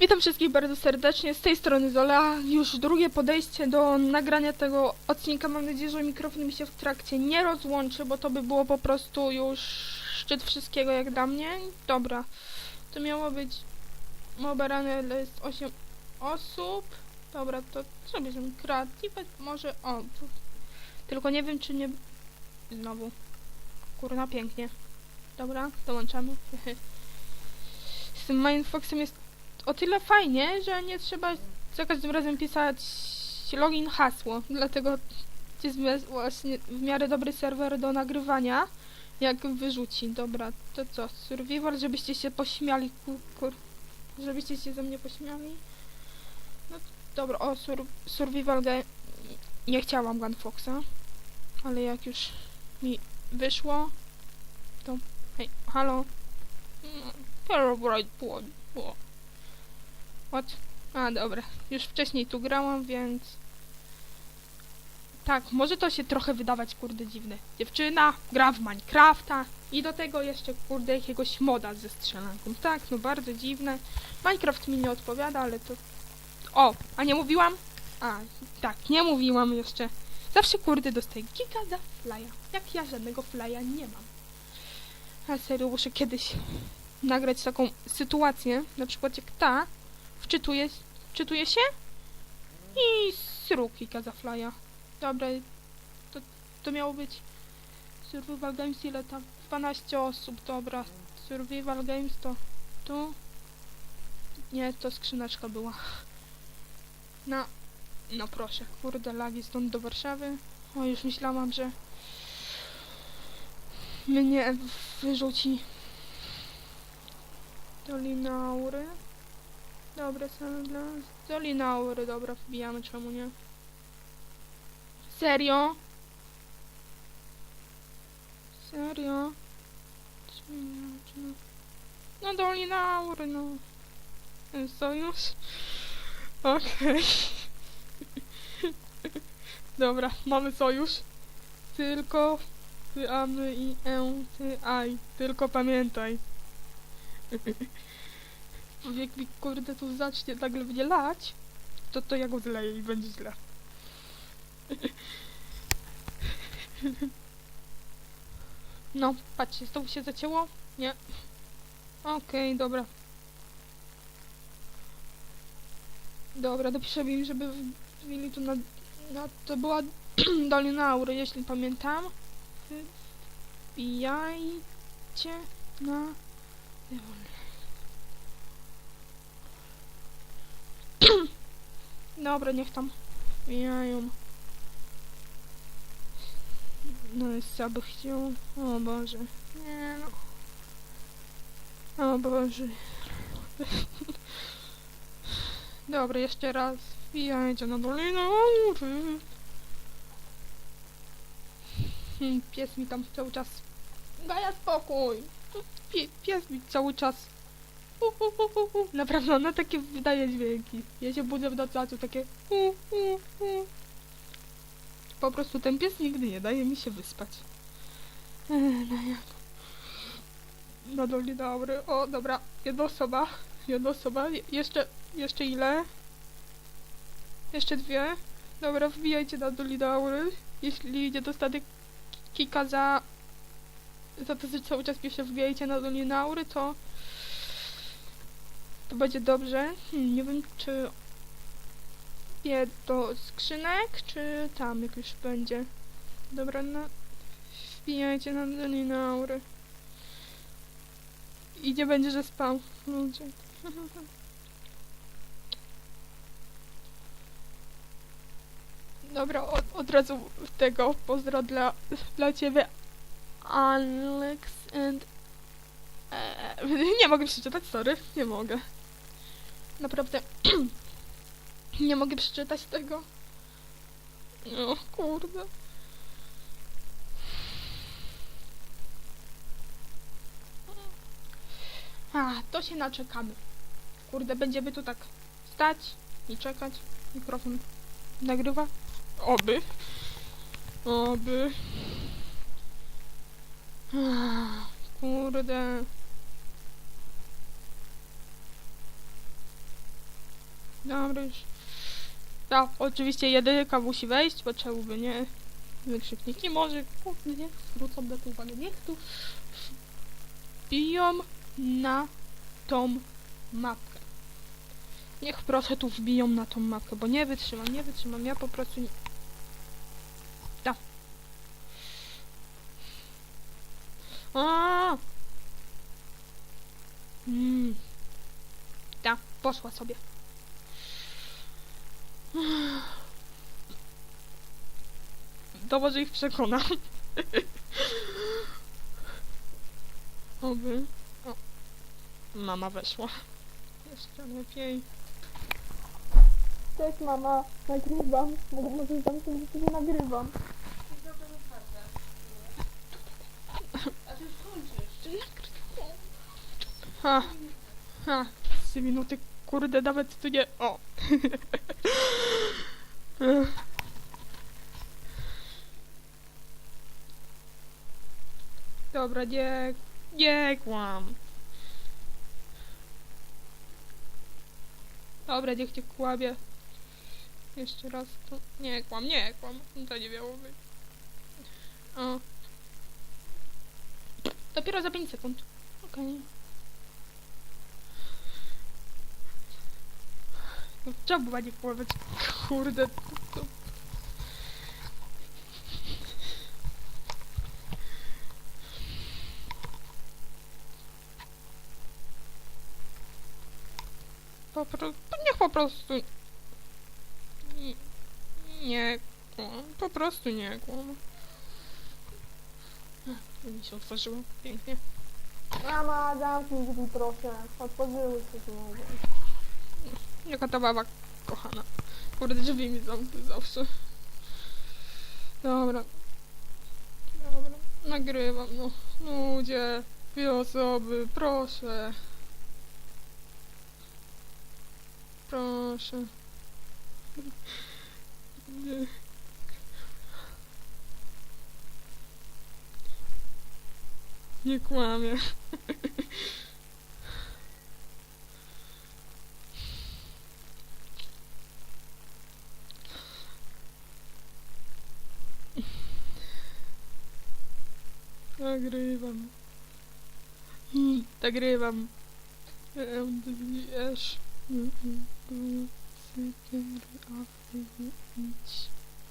Witam wszystkich bardzo serdecznie, z tej strony Zola. Już drugie podejście do nagrania tego odcinka. Mam nadzieję, że mikrofon mi się w trakcie nie rozłączy, bo to by było po prostu już szczyt wszystkiego jak dla mnie. Dobra, to miało być oberane jest 8 osób. Dobra, to zrobię sobie kreatywę, może o. Tylko nie wiem, czy nie... Znowu. Kurna, pięknie. Dobra, dołączamy. Z tym Mindfoxem jest o tyle fajnie, że nie trzeba za każdym razem pisać login, hasło. Dlatego jest właśnie w miarę dobry serwer do nagrywania, jak wyrzuci. Dobra, to co? Survival, żebyście się pośmiali, kur... żebyście się ze mnie pośmiali. No dobra, o, sur survival. Nie chciałam Gunfoxa, ale jak już mi wyszło, to hej, halo. Mm, Parabright boy. O. A, dobra. Już wcześniej tu grałam, więc... Tak, może to się trochę wydawać, kurde, dziwne. Dziewczyna gra w Minecrafta i do tego jeszcze, kurde, jakiegoś moda ze strzelanką. Tak, no bardzo dziwne. Minecraft mi nie odpowiada, ale to... O, a nie mówiłam? A, tak, nie mówiłam jeszcze. Zawsze, kurde, dostaję giga za flya. Jak ja żadnego flya nie mam. A serio, muszę kiedyś nagrać taką sytuację, na przykład jak ta, wczytuje, wczytuje się i sruki kazaflaja. Dobra, to, to miało być Survival Games, ile tam? 12 osób, dobra. Survival Games to tu. Nie, to skrzyneczka była. No, no proszę, kurde, lagi stąd do Warszawy. O, już myślałam, że mnie wyrzuci Dolinaury. Dobra, Sandland. Dolinaury, dobra, wbijamy, czemu nie? Serio? Serio? No Dolinaury, no. Sojusz? Okej. Dobra, mamy sojusz. Tylko ty, a my i e, ty, aj. Tylko pamiętaj. Jak mi kurde tu zacznie nagle mnie lać, to to ja go zleję i będzie źle. No, patrzcie, znowu się zacięło? Nie. Okej, dobra. Dobra, dopiszę im, żeby wbili tu na... na to była Dolina Aury, jeśli pamiętam. Wbijajcie na... Dobra, niech tam mijają. No jest co by chciał. O Boże. Nie no. O Boże. Dobra, jeszcze raz. Wbijajcie na dolinę. Hmm, Pies mi tam cały czas... Gaja spokój! Pie, pies mi cały czas... Naprawdę, ona takie wydaje dźwięki. Ja się budzę w nocy, a takie... Po prostu ten pies nigdy nie daje mi się wyspać. Ech, No jak... Na doli dobry. O, dobra. Jedna osoba. Jedna osoba. Je jeszcze... Jeszcze ile? Jeszcze dwie. Dobra, wbijajcie na doli dobry. Jeśli nie dostanę kika za... Za to, że cały czas piszę wbijajcie na doli naury, to... To będzie dobrze. Nie wiem, czy je do skrzynek, czy tam jak już będzie. Dobra, no. Wbijajcie na dolinaury. I nie będzie, że spał. Ludzie. Dobra, od, od razu tego pozdro dla, dla ciebie Alex and... E, nie mogę przeczytać, sorry, nie mogę. Naprawdę nie mogę przeczytać tego. O kurde. A, to się naczekamy. Kurde, będziemy tu tak stać i czekać. Mikrofon nagrywa. Oby. Oby. Kurde. Dobra już. Tak, oczywiście jedynka musi wejść, bo czemu by nie? Wykrzykniki może, kurde, niech zwrócą na to uwagę, niech tu wbiją na tą mapkę. Niech proszę tu wbiją na tą mapkę, bo nie wytrzymam, nie wytrzymam, ja po prostu nie... Tak. A. Mm. Ta, poszła sobie. To może ich przekona. Oby. O. Mama weszła. Jeszcze lepiej. Cześć mama, nagrywam. Mogę może zamknąć, że nie nagrywam. Ha, ha, trzy minuty, kurde, nawet tu nie, o. Dobra, nie, nie kłam. Dobra, niech nie kłamie. Jeszcze raz to, nie kłam, nie kłam, to nie miało być. O. Dopiero za 5 sekund. Okej. Po prostu, niech po prostu... Nie, nie kłam, po prostu nie kłam. Ech, Mi się otworzyło, pięknie. Mama, zamknij drzwi proszę. Otworzyły się znowu. Jaka ta baba kochana. Kurde, drzwi mi zamknął zawsze. Dobra. Dobra. Nagrywam, no. Ludzie. Dwie osoby, proszę. Proszę. Nie. Nie kłamie. Nagrywam. Mm, Nagrywam. MDS.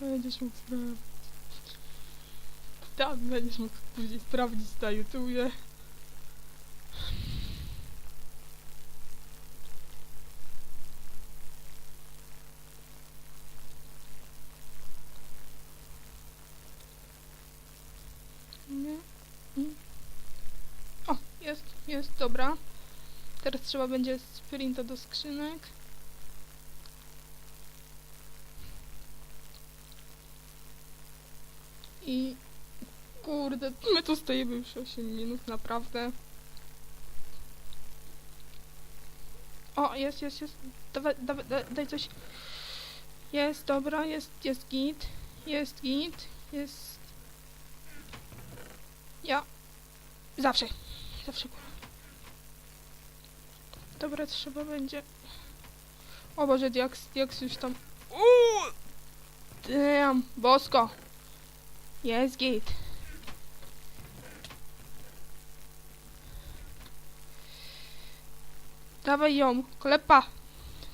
Będziesz mógł sprawdzić. Tak, będziesz mógł później sprawdzić na YouTubie. Nie. Mm. O, jest, jest, dobra. Teraz trzeba będzie sprinta do skrzynek. I kurde, my tu stoimy już 8 minut, naprawdę. O, jest, jest, jest. Dawaj, dawaj, daj, coś. Jest, dobra, jest, jest git. Jest git. Jest. Ja. Zawsze. Zawsze kurwa. Dobra, trzeba będzie. O Boże, Diaks, Diaks już tam. Uuu! Damn, bosko. Jest git. Dawaj ją, klepa.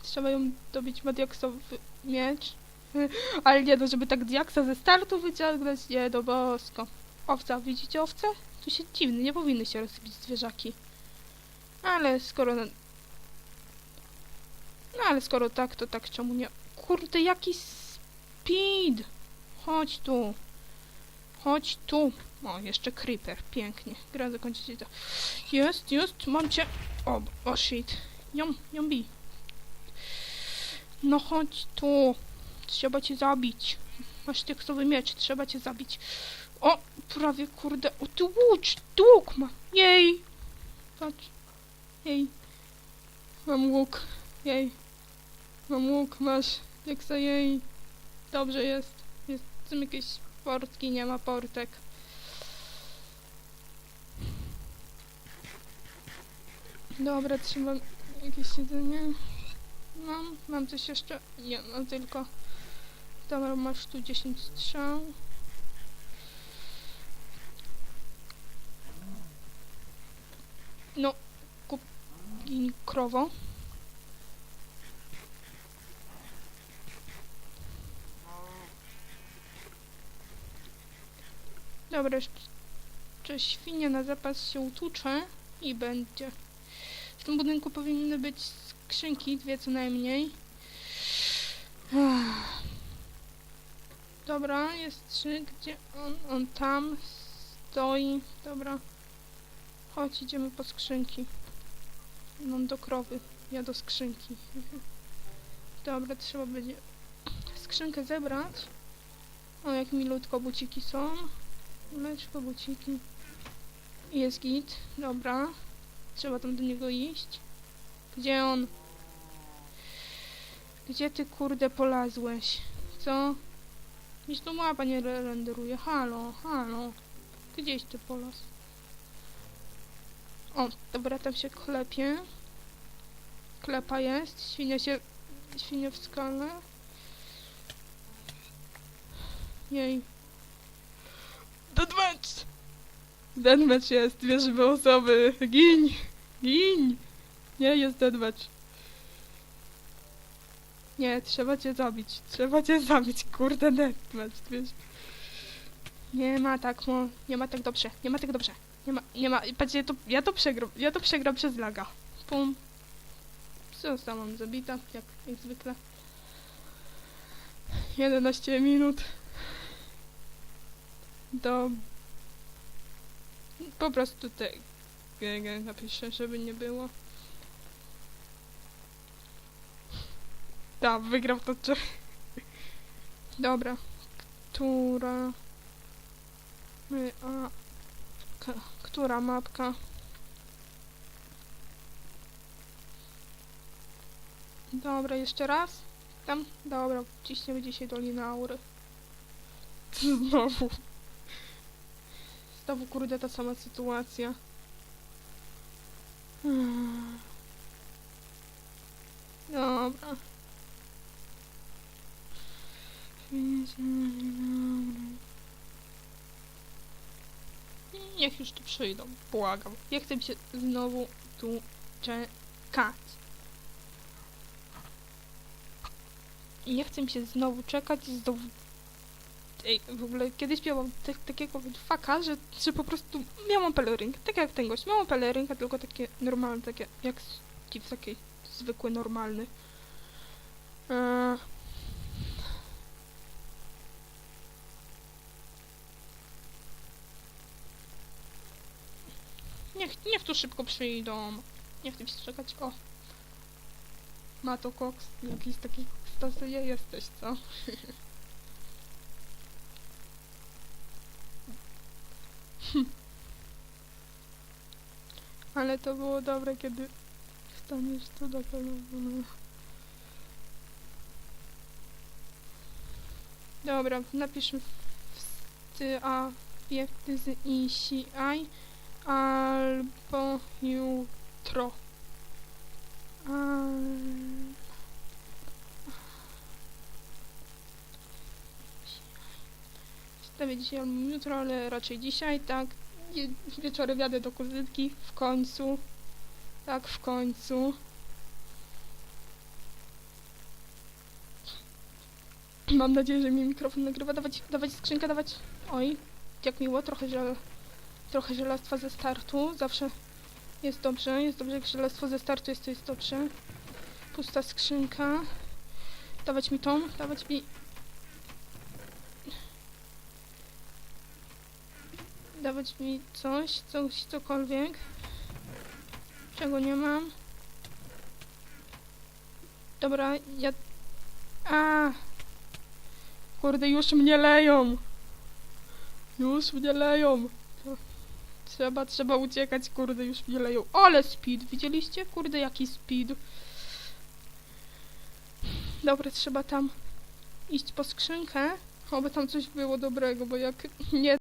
Trzeba ją dobić, ma diaksowy miecz. Ale nie, no żeby tak diaksa ze startu wyciągnąć, nie, no bosko. Owca, widzicie owce? Tu się dziwny, nie powinny się rozbić zwierzaki. Ale skoro... ale skoro tak, to tak czemu nie... Kurde, jaki speed! Chodź tu. Chodź tu. O, jeszcze creeper. Pięknie. Gra zakończycie to. Jest, jest, mam cię. O, o shit. Ją bij. No chodź tu. Trzeba cię zabić. Masz tekstowy miecz, trzeba cię zabić. O, prawie kurde. O, ty łódź, łuk ma. Jej. Patrz. Jej. Mam łuk. Jej. Mam łuk, masz. Jak za jej. Dobrze jest. Jest tam jakieś portki, nie ma portek. Dobra, trzeba jakieś jedzenie. Mam. Mam coś jeszcze? Nie, mam tylko... Dobra, masz tu 10 strzał. No, kup krowo. Dobra, jeszcze świnie na zapas się utłucze i będzie. W tym budynku powinny być skrzynki, dwie co najmniej. Dobra, jest trzy, gdzie on, on tam stoi. Dobra. Chodź, idziemy po skrzynki. Mam do krowy, ja do skrzynki. Dobra, trzeba będzie skrzynkę zebrać. O, jak milutko buciki są. Mleczko, buciki. Jest git, dobra. Trzeba tam do niego iść. Gdzie on? Gdzie ty kurde polazłeś? Co? Nic tu mapa nie re- renderuje. Halo, halo. Gdzieś ty polazł? O, dobra, tam się klepie. Klepa jest. Świnia się... Świnia w skale. Jej. Deadmatch! Deadmatch jest, dwie żywe osoby. Gin! Gin! Nie, jest deadmatch. Nie, trzeba cię zabić. Trzeba cię zabić, kurde deadmatch, wiesz. Nie ma tak, mo, nie ma tak dobrze, nie ma tak dobrze. Nie ma, nie ma, patrzcie, to, ja to przegram, ja to przegram przez laga. Pum. Zostałam zabita, jak, jak zwykle. 11 minut. Do... Po prostu te... GG napiszę, żeby nie było. Tak, wygrał to czy... Dobra. Która... My, a... K która mapka? Dobra, jeszcze raz. Tam? Dobra, ciśniemy dzisiaj Dolinę Aury. Znowu. Znowu kurde ta sama sytuacja. Dobra. Niech już tu przyjdą, błagam. Ja chcę się znowu tu czekać. I nie chcę się znowu czekać i znowu... Ej, w ogóle kiedyś miałam tak, takiego faka, że, że po prostu miałam pelerynkę, tak jak ten gość. Miałam pelerynkę, tylko takie normalne, takie jak Steve, taki zwykły, normalny. Eee... Niech, niech tu szybko przyjdą. Nie chcę się czekać. O. Ma to koks. Jakiś taki kokstasyje jesteś, co? Ale to było dobre, kiedy wstaniesz tu do telefonu. Dobra, napiszmy ty a ty z i si aj albo jutro. Al... Stawię dzisiaj albo jutro, ale raczej dzisiaj, tak. Wieczorem jadę do kuzynki, w końcu. Tak, w końcu. Mam nadzieję, że mi mikrofon nagrywa. Dawać, dawać skrzynkę, dawać... Oj, jak miło, trochę żel... Trochę żelastwa ze startu. Zawsze jest dobrze, jest dobrze, jak żelastwo ze startu jest, to jest dobrze. Pusta skrzynka. Dawać mi tą, dawać mi... Dawać mi coś, coś, cokolwiek. Czego nie mam. Dobra, ja... A. Kurde, już mnie leją. Już mnie leją. Trzeba, trzeba uciekać, kurde, już mnie leją. Ale speed, widzieliście? Kurde, jaki speed. Dobra, trzeba tam iść po skrzynkę. Oby tam coś było dobrego, bo jak nie